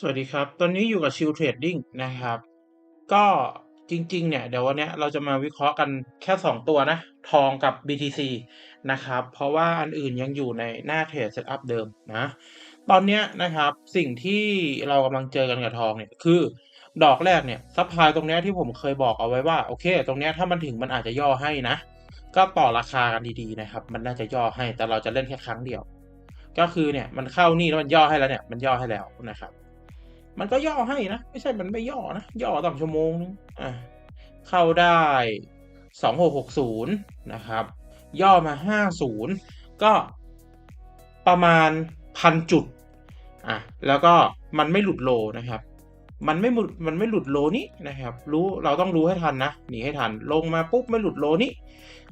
สวัสดีครับ ตอนนี้อยู่กับ Chill Trading นะครับ ก็จริงๆ เนี่ย เดี๋ยววันนี้เราจะมาวิเคราะห์กันแค่ 2 ตัวนะ ทองกับ BTC นะครับ เพราะว่าอันอื่นยังอยู่ในหน้าเทรดเซตอัพเดิมนะ ตอนนี้นะครับสิ่งที่เรากำลังเจอกันกับทองเนี่ย คือดอกแรกเนี่ยซัพพลายตรงนี้ที่ผมเคยบอกเอาไว้ว่า โอเค ตรงนี้ถ้ามันถึงมันอาจจะย่อให้นะ ก็ต่อราคากันดีๆนะครับ มันน่าจะย่อให้แต่เราจะเล่นแค่ครั้งเดียว ก็คือเนี่ยมันเข้านี่แล้วมันย่อให้แล้วเนี่ยมันย่อให้แล้วนะครับ มันก็ย่อให้นะ ไม่ใช่มันไม่ย่อนะ ย่อต่อชั่วโมงนึงอะเข้าได้สองหกหกศูนย์นะครับ ย่อมาห้าศูนย์ก็ประมาณพันจุดอะแล้วก็มันไม่หลุดโลนะครับ มันไม่หลุดมันไม่หลุดโลนี้นะครับ รู้เราต้องรู้ให้ทันนะหนีให้ทันลงมาปุ๊บไม่หลุดโลนี้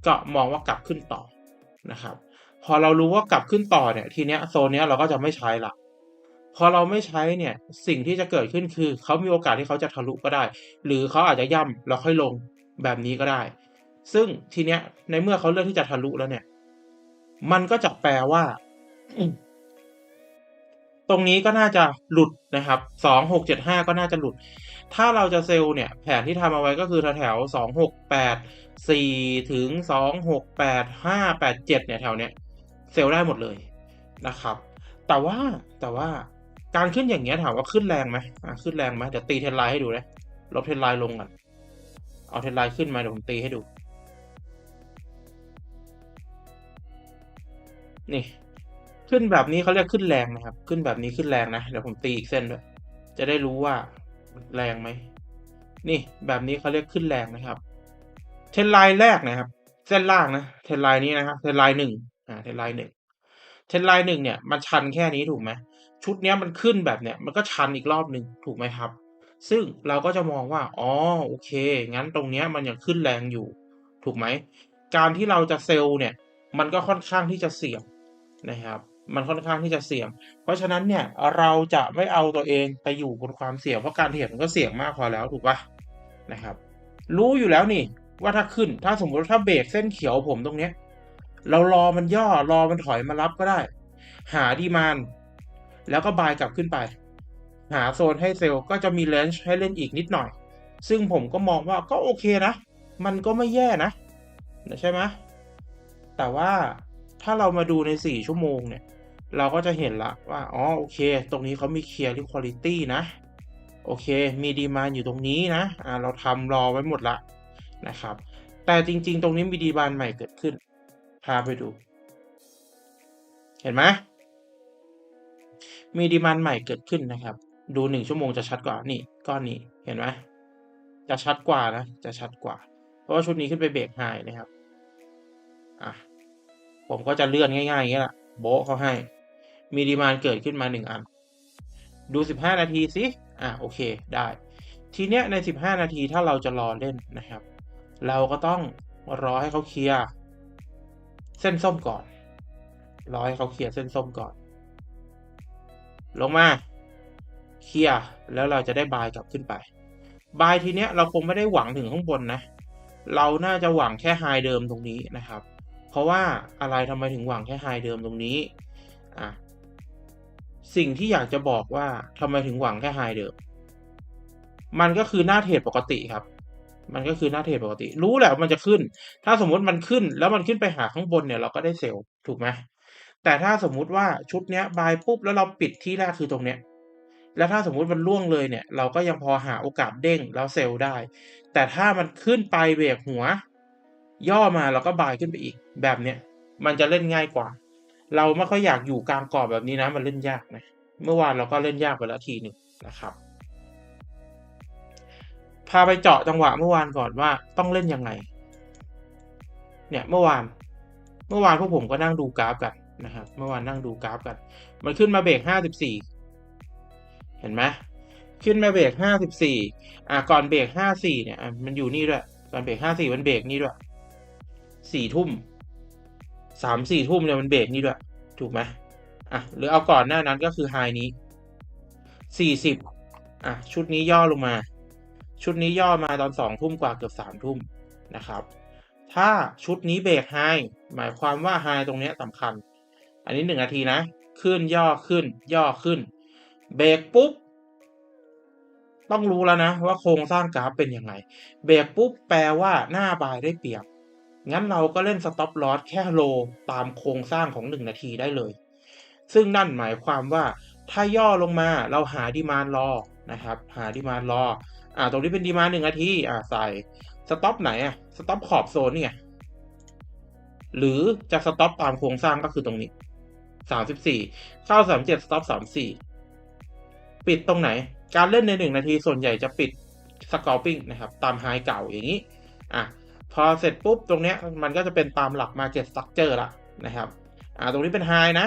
ก็มองว่ากลับขึ้นต่อนะครับ พอเรารู้ว่ากลับขึ้นต่อเนี่ยทีเนี้ยโซนเนี้ยเราก็จะไม่ใช้ละ พอเราไม่ใช้เนี่ยสิ่งที่จะเกิดขึ้นคือเขามีโอกาสที่เขาจะทะลุก็ได้ หรือเขาอาจจะย่ำแล้วค่อยลงแบบนี้ก็ได้ ซึ่งทีเนี้ยในเมื่อเขาเลือกที่จะทะลุแล้วเนี่ย มันก็จะแปลว่า ตรงนี้ก็น่าจะหลุดนะครับสองหกเจ็ดห้าก็น่าจะหลุด ถ้าเราจะเซลล์เนี่ย แผนที่ทำเอาไว้ก็คือแถวสองหกแปดสี่ถึงสองหกแปดห้าแปดเจ็ดเนี่ยแถวเนี้ยเซลล์ได้หมดเลยนะครับ แต่ว่าแต่ว่า การขึ้นอย่างเงี้ยถามว่าขึ้นแรงไหมอะขึ้นแรงไหมเดี๋ยวตีเทรนไลน์ให้ดูนะลบเทรนไลน์ลงก่อนเอาเทรนไลน์ขึ้นมาเดี๋ยวผมตีให้ดู นี่ ขึ้นแบบนี้เขาเรียกขึ้นแรงนะครับ ขึ้นแบบนี้ขึ้นแรงนะเดี๋ยวผมตีอีกเส้นด้วยจะได้รู้ว่าแรงไหมนี่แบบนี้เขาเรียกขึ้นแรงนะครับ เทรนไลน์แรกนะครับ เส้นล่างนะเทรนไลน์นี้นะครับเทรนไลน์หนึ่งอ่าเทรนไลน์หนึ่งเทรนไลน์หนึ่งเนี่ยมันชันแค่นี้ถูกไหม ชุดเนี้ยมันขึ้นแบบเนี้ยมันก็ชันอีกรอบหนึ่งถูกไหมครับ ซึ่งเราก็จะมองว่าอ๋อโอเค งั้นตรงเนี้ยมันยังขึ้นแรงอยู่ ถูกไหม การที่เราจะเซลล์เนี่ยมันก็ค่อนข้างที่จะเสี่ยงนะครับ มันค่อนข้างที่จะเสี่ยง เพราะฉะนั้นเนี่ยเราจะไม่เอาตัวเองไปอยู่บนความเสี่ยงเพราะการเทรดมันก็เสี่ยงมากพอแล้วถูกปะนะครับ รู้อยู่แล้วนี่ว่าถ้าขึ้นถ้าสมมติถ้าเบรกเส้นเขียวผมตรงเนี้ยเรารอมันย่อรอมันถอยมารับก็ได้ หาดีมาน แล้วก็บายกลับขึ้นไป หาโซนให้เซลล์ก็จะมีเลนจ์ให้เล่นอีกนิดหน่อย ซึ่งผมก็มองว่าก็โอเคนะ มันก็ไม่แย่นะ ใช่ไหมแต่ว่าถ้าเรามาดูใน 4 ชั่วโมงเนี่ย เราก็จะเห็นละว่า อ๋อ โอเค ตรงนี้เขามีเคลียร์ที่คุณภาพนะ โอเค มีดีมานอยู่ตรงนี้นะ อ่า เราทำรอไว้หมดละนะครับ แต่จริง ๆ ตรงนี้มีดีมานใหม่เกิดขึ้น พาไปดู เห็นไหม มีดีมานใหม่เกิดขึ้นนะครับ ดูหนึ่งชั่วโมงจะชัดกว่านี่ก้อนนี้เห็นไหมจะชัดกว่านะจะชัดกว่า เพราะว่าชุดนี้ขึ้นไปเบรกไฮนะครับอะผมก็จะเลื่อนง่ายๆอย่างนี้แหละโบะเขาให้ มีดีมานเกิดขึ้นมาหนึ่งอัน ดูสิบห้านาทีสิอะโอเคได้ ทีเนี้ยในสิบห้านาทีถ้าเราจะรอเล่นนะครับ เราก็ต้องรอให้เขาเคลียร์เส้นส้มก่อน รอให้เขาเคลียร์เส้นส้มก่อน ลงมาเคลียร์แล้วเราจะได้บายกลับขึ้นไปบายทีเนี้ยเราคงไม่ได้หวังถึงข้างบนนะ เราน่าจะหวังแค่ไฮเดิมตรงนี้นะครับ เพราะว่าอะไรทำไมถึงหวังแค่ไฮเดิมตรงนี้อะสิ่งที่อยากจะบอกว่าทำไมถึงหวังแค่ไฮเดิม มันก็คือหน้าเทรดปกติครับ มันก็คือหน้าเทรดปกติ รู้แหละมันจะขึ้น ถ้าสมมติมันขึ้น แล้วมันขึ้นไปหาข้างบนเนี่ยเราก็ได้เซลล์ถูกไหม แต่ถ้าสมมุติว่าชุดเนี้ยบายปุ๊บแล้วเราปิดที่แรกคือตรงเนี้ยแล้วถ้าสมมุติมันล่วงเลยเนี่ย เราก็ยังพอหาโอกาสเด้งแล้วเซลล์ได้ แต่ถ้ามันขึ้นไปเบรกหัว ย่อมาแล้วก็บายขึ้นไปอีกแบบเนี้ยมันจะเล่นง่ายกว่า เราไม่ค่อยอยากอยู่กลางกรอบแบบนี้นะมันเล่นยากนะเมื่อวานเราก็เล่นยากไปแล้วทีหนึ่งนะครับ พาไปเจาะจังหวะเมื่อวานก่อนว่าต้องเล่นยังไง เนี่ยเมื่อวาน เมื่อวานพวกผมก็นั่งดูกราฟกัน นะครับเมื่อวานนั่งดูกราฟกัน มันขึ้นมาเบรกห้าสิบสี่เห็นไหมขึ้นมาเบรกห้าสิบสี่อะก่อนเบรกห้าสี่เนี่ยมันอยู่นี่ด้วยก่อนเบรกห้าสี่มันเบรกนี่ด้วยสี่ทุ่มสามสี่ทุ่มเนี่ยมันเบรกนี่ด้วย ถูกไหมอะหรือเอาก่อนหน้านั้นก็คือไฮนี้สี่สิบอะชุดนี้ย่อลงมา ชุดนี้ย่อมาตอนสองทุ่มกว่าเกือบสามทุ่มนะครับ ถ้าชุดนี้เบรกไฮหมายความว่าไฮตรงนี้สำคัญ อันนี้หนึ่งนาทีนะ ขึ้นย่อขึ้น ย่อขึ้น เบรกปุ๊บ ต้องรู้แล้วนะ ว่าโครงสร้างกราฟเป็นยังไง เบรกปุ๊บแปลว่าหน้าบายได้เปรียบ งั้นเราก็เล่นสต็อปลอสแค่โลตามโครงสร้างของ 1 นาทีได้เลย ซึ่งนั่นหมายความว่าถ้าย่อลงมาเราหาดีมานรอนะครับ หาดีมานรออ่าตรงนี้เป็นดีมานหนึ่งนาทีอ่าใส่สต็อปไหนอะสต็อปขอบโซนนี่ไงหรือจะสต็อปตามโครงสร้างก็คือตรงนี้ สามสิบสี่เข้าสามเจ็ดสต็อปสามสี่ปิดตรงไหน การเล่นในหนึ่งนาทีส่วนใหญ่จะปิดสกอร์ปิ้งนะครับ ตามไฮเก่าอย่างนี้ อะ พอเสร็จปุ๊บ ตรงเนี้ยมันก็จะเป็นตามหลักมาเก็ตสตั๊กเจอร์ละนะครับ อ่า ตรงนี้เป็นไฮนะ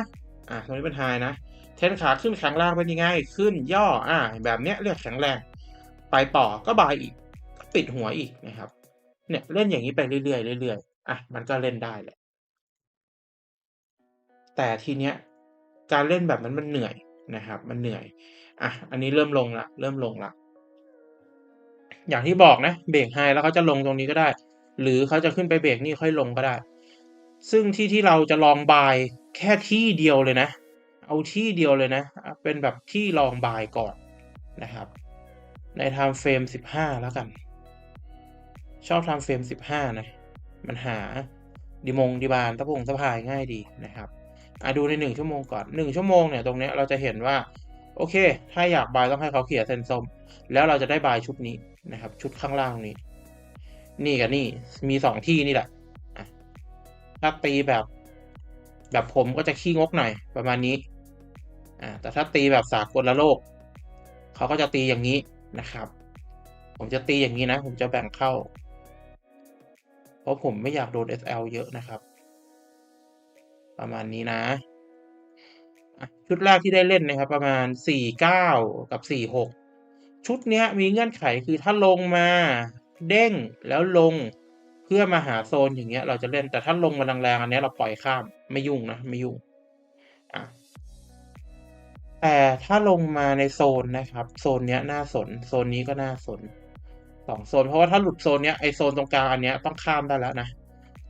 อ่า ตรงนี้เป็นไฮนะ เทนขาขึ้นแข็งแรงเป็นยังไง ขึ้นย่อ อ่า แบบเนี้ยเรียกแข็งแรง ไปต่อก็บายอีกปิดหัวอีกนะครับ เนี่ยเล่นอย่างนี้ไปเรื่อยๆเรื่อยๆ อะ มันก็เล่นได้แหละ แต่ทีเนี้ยการเล่นแบบนั้นมันเหนื่อยนะครับ มันเหนื่อยอะอันนี้เริ่มลงละเริ่มลงละอย่างที่บอกนะเบรกไฮแล้วเขาจะลงตรงนี้ก็ได้ หรือเขาจะขึ้นไปเบรกนี่ค่อยลงก็ได้ ซึ่งที่ที่เราจะลองบายแค่ที่เดียวเลยนะ เอาที่เดียวเลยนะ เป็นแบบที่ลองบายก่อนนะครับ ในไทม์เฟรมสิบห้าแล้วกัน ชอบไทม์เฟรมสิบห้านะ มันหาดีมงดีบานตะพงสะพายง่ายดีนะครับ อะดูในหนึ่งชั่วโมงก่อนหนึ่งชั่วโมงเนี่ยตรงเนี้ยเราจะเห็นว่า โอเค ถ้าอยากบายต้องให้เขาเขี่ยเส้นส้ม แล้วเราจะได้บายชุดนี้นะครับ ชุดข้างล่างนี้ นี่กับนี่มีสองที่นี่แหละอะถ้าตีแบบ แบบผมก็จะขี้งกหน่อยประมาณนี้อ่าแต่ถ้าตีแบบสากลละโลก เขาก็จะตีอย่างนี้นะครับ ผมจะตีอย่างนี้นะ ผมจะแบ่งเข้า เพราะผมไม่อยากโดน SL เยอะนะครับ ประมาณนี้นะชุดแรกที่ได้เล่นนะครับ ประมาณสี่เก้ากับสี่หกชุดเนี้ยมีเงื่อนไขคือถ้าลงมาเด้งแล้วลงเพื่อมาหาโซนอย่างเงี้ย เราจะเล่นแต่ถ้าลงมาแรงๆอันนี้เราปล่อยข้ามไม่ยุ่งนะไม่ยุ่งอะแต่ถ้าลงมาในโซนนะครับ โซนเนี้ยน่าสน โซนนี้ก็น่าสนสองโซน เพราะว่าถ้าหลุดโซนเนี้ยไอโซนตรงกลางอันเนี้ยต้องข้ามได้แล้วนะ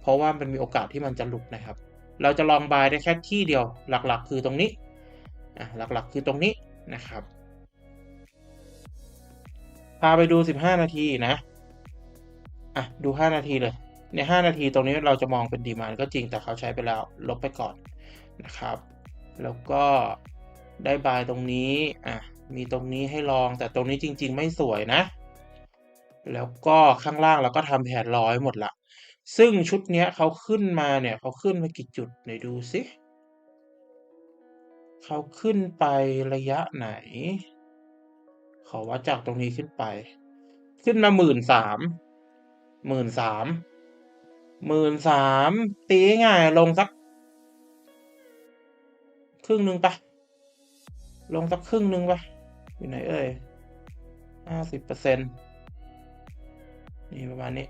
เพราะว่ามันมีโอกาสที่มันจะหลุดนะครับ เราจะลองบายได้แค่ที่เดียว หลักๆ คือตรงนี้หลักๆ คือตรงนี้นะครับ พาไปดูสิบห้านาทีนะอะดูห้านาทีเลยในห้านาทีตรงนี้เราจะมองเป็นดีมานก็จริงแต่เขาใช้ไปแล้วลบไปก่อนนะครับ แล้วก็ได้บายตรงนี้อะมีตรงนี้ให้ลองแต่ตรงนี้จริง ๆ ไม่สวยนะ แล้วก็ข้างล่างเราก็ทำแผนร้อยหมดละ ซึ่งชุดเนี้ยเขาขึ้นมาเนี่ยเขาขึ้นมากี่จุดไหนดูสิเขาขึ้นไประยะไหน ขอวัดจากตรงนี้ขึ้นไป ขึ้นมาหมื่นสามหมื่นสามหมื่นสามตีง่ายลงสัก ครึ่งหนึ่งปะลงสักครึ่งหนึ่งปะอยู่ไหนเอ่ยห้าสิบเปอร์เซ็นต์นี่ประมาณนี้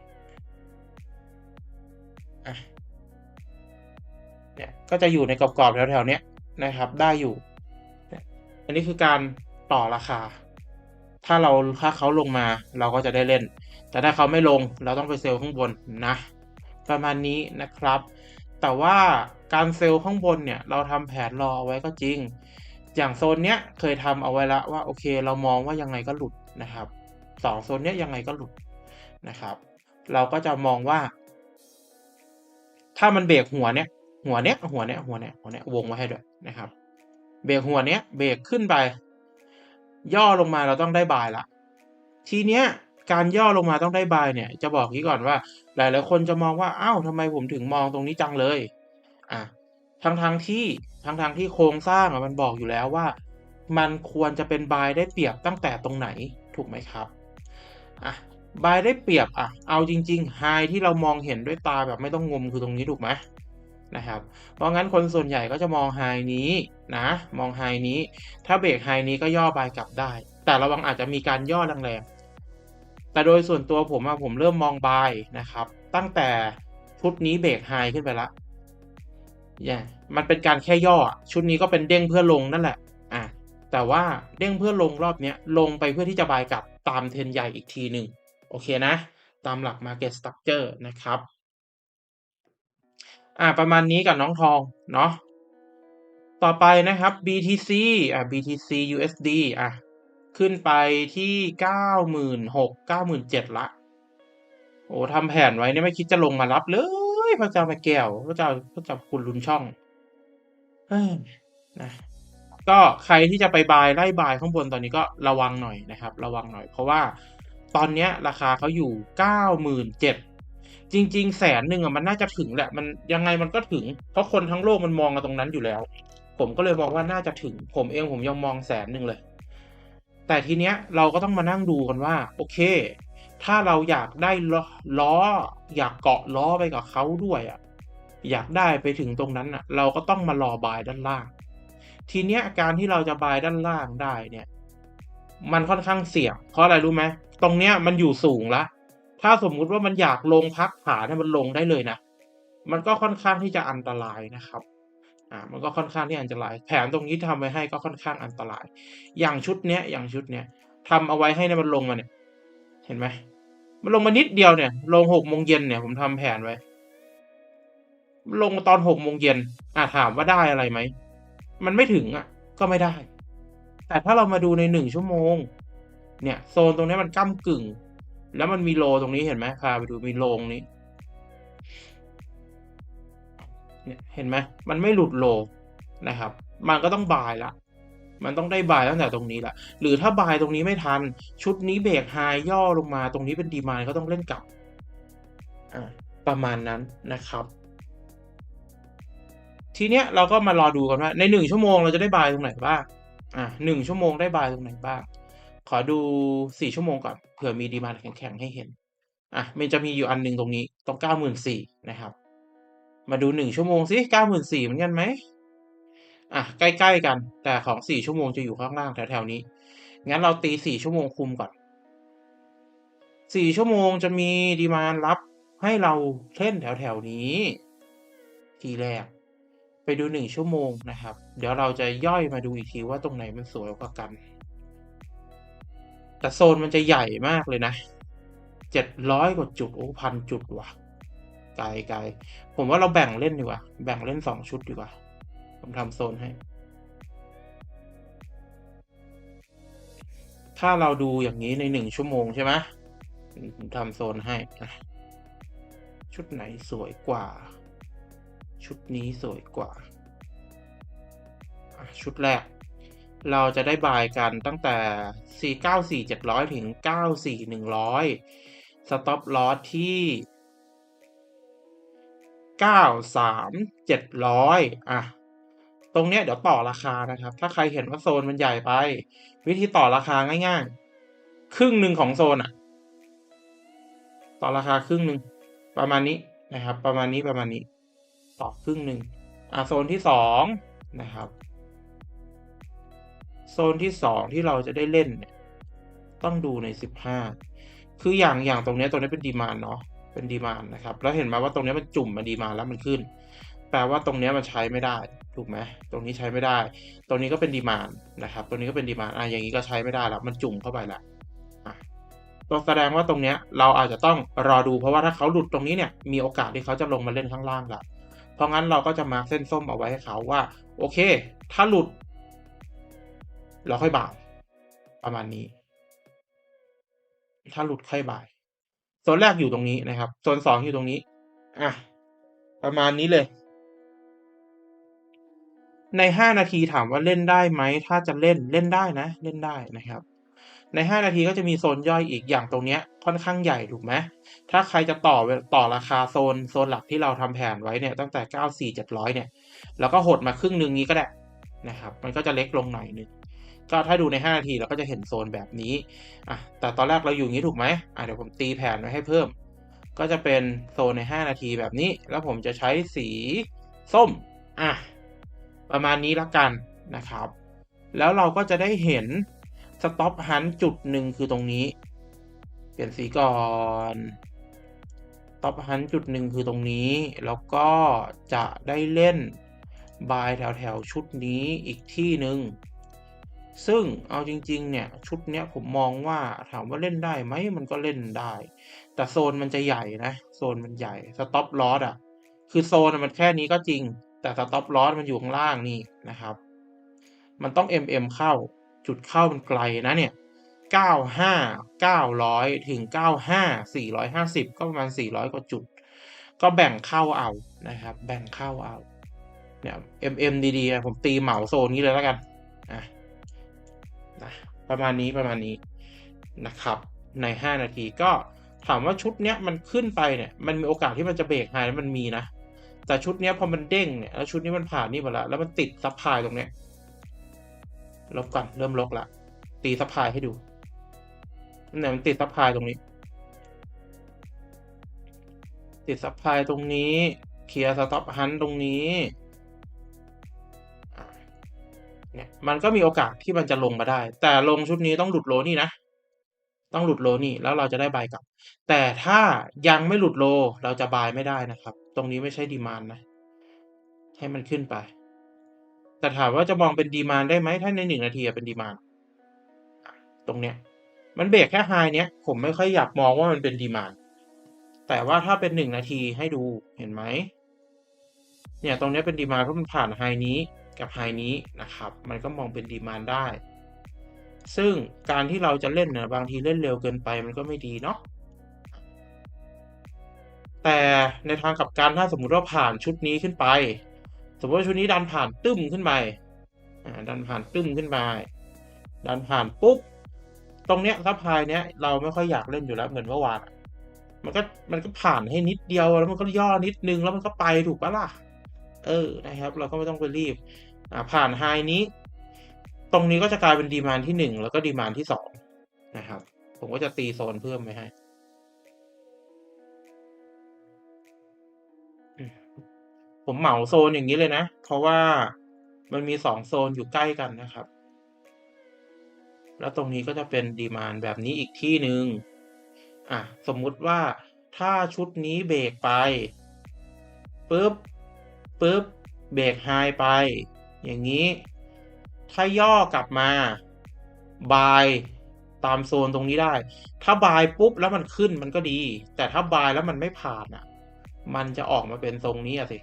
เนี่ยก็จะอยู่ในกรอบๆแถวๆเนี้ยนะครับ ได้อยู่ อันนี้คือการต่อราคา ถ้าเราถ้าเขาลงมาเราก็จะได้เล่น แต่ถ้าเขาไม่ลงเราต้องไปเซลล์ข้างบนนะ ประมาณนี้นะครับ แต่ว่าการเซลล์ข้างบนเนี่ยเราทำแผนรอเอาไว้ก็จริง อย่างโซนเนี้ยเคยทำเอาไว้ล้วว่าโอเค เรามองว่ายังไงก็หลุดนะครับสองโซนเนี้ยยังไงก็หลุดนะครับ เราก็จะมองว่า ถ้ามันเบรกหัวเนี้ยหัวเนี้ยหัวเนี้ยหัวเนี้ยหัวเนี้ยวงไว้ให้ด้วยนะครับ เบรกหัวเนี้ยเบรกขึ้นไป ย่อลงมาเราต้องได้บายละทีเนี้ยการย่อลงมาต้องได้บายเนี่ย จะบอกนี้ก่อนว่า หลายหลายคนจะมองว่าอ้าวทำไมผมถึงมองตรงนี้จังเลยอะทั้งทางที่ทั้งทางที่โครงสร้างมันบอกอยู่แล้วว่า มันควรจะเป็นบายได้เปรียบตั้งแต่ตรงไหนถูกไหมครับอะ บายได้เปรียบอะ เอาจริงๆไฮที่เรามองเห็นด้วยตาแบบไม่ต้องงมคือตรงนี้ถูกไหมนะครับ เพราะงั้นคนส่วนใหญ่ก็จะมองไฮนี้นะ มองไฮนี้ ถ้าเบรกไฮนี้ก็ย่อบายกลับได้ แต่ระวังอาจจะมีการย่อแรงๆ แต่โดยส่วนตัวผมอะผมเริ่มมองบายนะครับ ตั้งแต่ชุดนี้เบรกไฮขึ้นไปละเนี่ยมันเป็นการแค่ย่อ ชุดนี้ก็เป็นเด้งเพื่อลงนั่นแหละ อะ แต่ว่าเด้งเพื่อลงรอบเนี้ยลงไปเพื่อที่จะบายกลับตามเทรนใหญ่อีกทีหนึ่ง โอเคนะ ตามหลัก Market Structure นะครับ อ่าประมาณนี้กับน้องทองเนาะต่อไปนะครับ BTC อ่า BTC USD อะขึ้นไปที่เก้าหมื่นหกเก้าหมื่นเจ็ดละโอ้ทำแผนไว้เนี่ยไม่คิดจะลงมารับเลย พระเจ้าแม่แก้ว พระเจ้าพระเจ้าคุณลุนช่องเฮ้ยนะก็ใครที่จะไปบายไล่บายข้างบนตอนนี้ก็ระวังหน่อยนะครับ ระวังหน่อยเพราะว่า ตอนเนี้ยราคาเขาอยู่เก้าหมื่นเจ็ดจริง ๆ แสนหนึ่งอะมันน่าจะถึงแหละมันยังไงมันก็ถึง เพราะคนทั้งโลกมันมองกันตรงนั้นอยู่แล้ว ผมก็เลยมองว่าน่าจะถึง ผมเองผมยังมองแสนหนึ่งเลย แต่ทีเนี้ยเราก็ต้องมานั่งดูกันว่า โอเค ถ้าเราอยากได้ล้อล้ออยากเกาะล้อไปกับเขาด้วยอะอยากได้ไปถึงตรงนั้นอะ เราก็ต้องมารอบายด้านล่าง ทีเนี้ยการที่เราจะบายด้านล่างได้เนี่ย มันค่อนข้างเสี่ยงเพราะอะไรรู้ไหมตรงเนี้ยมันอยู่สูงละถ้าสมมุติว่ามันอยากลงพักขาเนี่ยมันลงได้เลยนะ มันก็ค่อนข้างที่จะอันตรายนะครับอ่ามันก็ค่อนข้างที่อันตราย แผนตรงนี้ทำไว้ให้ก็ค่อนข้างอันตราย อย่างชุดเนี้ยอย่างชุดเนี้ยทำเอาไว้ให้เนี่ยมันลงมาเนี่ยเห็นไหมมันลงมานิดเดียวเนี่ย ลงหกโมงเย็นเนี่ยผมทำแผนไว้ ลงมาตอนหกโมงเย็นอ่าถามว่าได้อะไรไหมมันไม่ถึงอะ ก็ไม่ได้ แต่ถ้าเรามาดูในหนึ่งชั่วโมง เนี่ยโซนตรงนี้มันก้ากึ่ง แล้วมันมีโลตรงนี้เห็นไหมพาไปดูมีโลงนี้ เนี่ยเห็นไหมมันไม่หลุดโลนะครับ มันก็ต้องบายละมันต้องได้บายตั้งแต่ตรงนี้แหละ หรือถ้าบายตรงนี้ไม่ทัน ชุดนี้เบรกไฮย่อลงมา ตรงนี้เป็นดีมานก็ต้องเล่นกลับ ประมาณนั้นนะครับ ทีเนี้ยเราก็มารอดูกันว่าในหนึ่งชั่วโมงเราจะได้บายตรงไหนบ้าง อ่าหนึ่งชั่วโมงได้บายตรงไหนบ้าง ขอดูสี่ชั่วโมงก่อนเผื่อมีดีมาแข็งๆให้เห็น อะมันจะมีอยู่อันหนึ่งตรงนี้ตรงเก้าหมื่นสี่นะครับ มาดูหนึ่งชั่วโมงสิเก้าหมื่นสี่เหมือนกันไหมอะใกล้ๆกัน แต่ของสี่ชั่วโมงจะอยู่ข้างล่างแถวๆนี้ งั้นเราตีสี่ชั่วโมงคุมก่อนสี่ชั่วโมงจะมีดีมานรับให้เราเล่นแถวๆนี้ ทีแรก ไปดูหนึ่งชั่วโมงนะครับ เดี๋ยวเราจะย่อยมาดูอีกทีว่าตรงไหนมันสวยกว่ากัน แต่โซนมันจะใหญ่มากเลยนะเจ็ดร้อยกว่าจุดโอ้พันจุดว่ะไกลไกลผมว่าเราแบ่งเล่นดีกว่า แบ่งเล่นสองชุดดีกว่า ผมทำโซนให้ ถ้าเราดูอย่างนี้ในหนึ่งชั่วโมงใช่ไหมผมทำโซนให้ ชุดไหนสวยกว่า ชุดนี้สวยกว่า ชุดแรก เราจะได้บายกันตั้งแต่ 4 9 4 700 ถึง 9 4 100 สต็อปลอสที่ 9 3 700 อะ ตรงเนี้ยเดี๋ยวต่อราคานะครับ ถ้าใครเห็นว่าโซนมันใหญ่ไป วิธีต่อราคาง่ายๆ ครึ่งหนึ่งของโซนอะต่อราคาครึ่งหนึ่งประมาณนี้นะครับ ประมาณนี้ประมาณนี้ ต่อครึ่งหนึ่งอะโซนที่สองนะครับ โซนที่สองที่เราจะได้เล่นเนี่ยต้องดูในสิบห้าคืออย่างอย่างตรงเนี้ยตรงนี้เป็นดีมานเนาะเป็นดีมานนะครับ แล้วเห็นไหมว่าตรงนี้มันจุ่มมาดีมานแล้วมันขึ้น แปลว่าตรงนี้มันใช้ไม่ได้ถูกไหมตรงนี้ใช้ไม่ได้ ตรงนี้ก็เป็นดีมานนะครับ ตรงนี้ก็เป็นดีมานอะอย่างนี้ก็ใช้ไม่ได้แล้วมันจุ่มเข้าไปแล้วอะตัวแสดงว่าตรงเนี้ยเราอาจจะต้องรอดูเพราะว่าถ้าเขาหลุดตรงนี้เนี่ยมีโอกาสที่เขาจะลงมาเล่นข้างล่างละ เพราะงั้นเราก็จะมาเส้นส้มเอาไว้ให้เขาว่า โอเค ถ้าหลุด เราค่อยบ่าย ประมาณนี้ ถ้าหลุดค่อยบ่ายโซนแรกอยู่ตรงนี้นะครับโซนสองอยู่ตรงนี้อะประมาณนี้เลย ในห้านาทีถามว่าเล่นได้ไหม ถ้าจะเล่นเล่นได้นะ เล่นได้นะครับ ในห้านาทีก็จะมีโซนย่อยอีกอย่างตรงเนี้ยค่อนข้างใหญ่ถูกไหมถ้าใครจะต่อต่อราคาโซนโซนหลักที่เราทำแผนไว้เนี่ยตั้งแต่เก้าสี่เจ็ดร้อยเนี่ย แล้วก็หดมาครึ่งหนึ่งนี้ก็ได้นะครับ มันก็จะเล็กลงหน่อยนึงก็ถ้าดูใน 5 นาทีเราก็จะเห็นโซนแบบนี้อะแต่ตอนแรกเราอยู่งนี้ถูกไหมอะเดี๋ยวผมตีแผนไว้ให้เพิ่ม ก็จะเป็นโซนใน 5 นาทีแบบนี้ แล้วผมจะใช้สีส้มอะประมาณนี้ละกันนะครับ แล้วเราก็จะได้เห็น สต็อปฮันจุดหนึ่งคือตรงนี้ เปลี่ยนสีก่อนสต็อปฮันจุดหนึ่งคือตรงนี้ แล้วก็จะได้เล่นบายแถวแถวชุดนี้อีกที่หนึ่งซึ่งเอาจริง ๆ เนี่ยชุดเนี้ยผมมองว่าถามว่าเล่นได้ไหมมันก็เล่นได้ แต่โซนมันจะใหญ่นะ โซนมันใหญ่สต็อปลอสอะ คือโซนมันแค่นี้ก็จริง แต่สต็อปลอสมันอยู่ข้างล่างนี่นะครับ มันต้อง MM เข้า จุดเข้ามันไกลนะเนี่ย95 900 ถึง 95 450 ก็ประมาณ 400 กว่าจุด ก็แบ่งเข้าเอานะครับ แบ่งเข้าเอา เนี่ย MM ดีๆผมตีเหมาโซนนี้เลยแล้วกันอะนะประมาณนี้ประมาณนี้นะครับใน 5 นาทีก็ถามว่าชุดเนี้ยมันขึ้นไปเนี่ย มันมีโอกาสที่มันจะเบรกไฮมันมีนะ แต่ชุดเนี้ยพอมันเด้งเนี่ยแล้วชุดนี้มันผ่านนี่หมดล้วแล้วมันติดซับพลายตรงเนี้ย ลบก่อน เริ่มลบละ ตีซับพลายให้ดูเนี่ยมันติดซับพลายตรงนี้ ติดซับพลายตรงนี้ เคลียร์สต็อปฮันตรงนี้เนี่ยมันก็มีโอกาสที่มันจะลงมาได้ แต่ลงชุดนี้ต้องหลุดโลนี่นะ ต้องหลุดโลนี่ แล้วเราจะได้บายกลับ แต่ถ้ายังไม่หลุดโลเราจะบายไม่ได้นะครับ ตรงนี้ไม่ใช่ดีมานนะ ให้มันขึ้นไป แต่ถามว่าจะมองเป็นดีมานได้ไหมถ้าในหนึ่งนาทีเป็นดีมานตรงเนี้ย มันเบรกแค่ไฮเนี้ย ผมไม่ค่อยอยากมองว่ามันเป็นดีมานแต่ว่าถ้าเป็นหนึ่งนาทีให้ดูเห็นไหมเนี่ยตรงเนี้ยเป็นดีมานเพราะมันผ่านไฮนี้กับไฮนี้นะครับ มันก็มองเป็นดีมานได้ ซึ่งการที่เราจะเล่นเนี่ยบางทีเล่นเร็วเกินไปมันก็ไม่ดีเนาะแต่ในทางกลับกันถ้าสมมุติว่าผ่านชุดนี้ขึ้นไป สมมติว่าชุดนี้ดันผ่านตึ้มขึ้นไปดันผ่านตึ้มขึ้นไปดันผ่านปุ๊บ ตรงเนี้ยซับไพลายเนี้ยเราไม่ค่อยอยากเล่นอยู่แล้วเหมือนเมื่อวานมันก็มันก็ผ่านให้นิดเดียวแล้วมันก็ย่อนิดนึงแล้วมันก็ไปถูกปะล่ะ เออนะครับ เราก็ไม่ต้องไปรีบผ่านไฮนี้ ตรงนี้ก็จะกลายเป็นดีมานที่หนึ่งแล้วก็ดีมานที่สองนะครับ ผมก็จะตีโซนเพิ่มไปให้ ผมเหมาโซนอย่างนี้เลยนะ เพราะว่ามันมีสองโซนอยู่ใกล้กันนะครับ แล้วตรงนี้ก็จะเป็นดีมานแบบนี้อีกที่หนึ่งอะ สมมุติว่าถ้าชุดนี้เบรกไปปุ๊บปุ๊บเบรกไฮไป อย่างนี้ ถ้าย่อกลับมาบายตามโซนตรงนี้ได้ ถ้าบายปุ๊บแล้วมันขึ้นมันก็ดี แต่ถ้าบายแล้วมันไม่ผ่านอะ มันจะออกมาเป็นทรงนี้อะสิ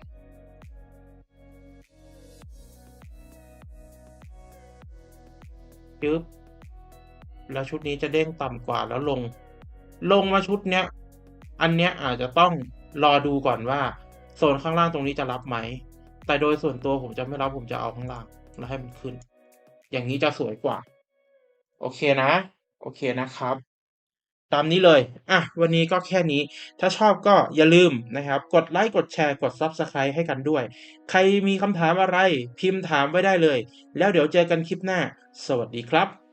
จึ๊บแล้วชุดนี้จะเด้งต่ำกว่าแล้วลง ลงมาชุดเนี้ย อันเนี้ยอาจจะต้องรอดูก่อนว่าโซนข้างล่างตรงนี้จะรับไหม แต่โดยส่วนตัวผมจะไม่รับผมจะเอาข้างล่าง แล้วให้มันขึ้น อย่างนี้จะสวยกว่า โอเคนะ โอเคนะครับ ตามนี้เลย อะ วันนี้ก็แค่นี้ ถ้าชอบก็อย่าลืมนะครับ กดไลค์ กดแชร์ กด Subscribe ให้กันด้วย ใครมีคำถามอะไรพิมพ์ถามไว้ได้เลย แล้วเดี๋ยวเจอกันคลิปหน้า สวัสดีครับ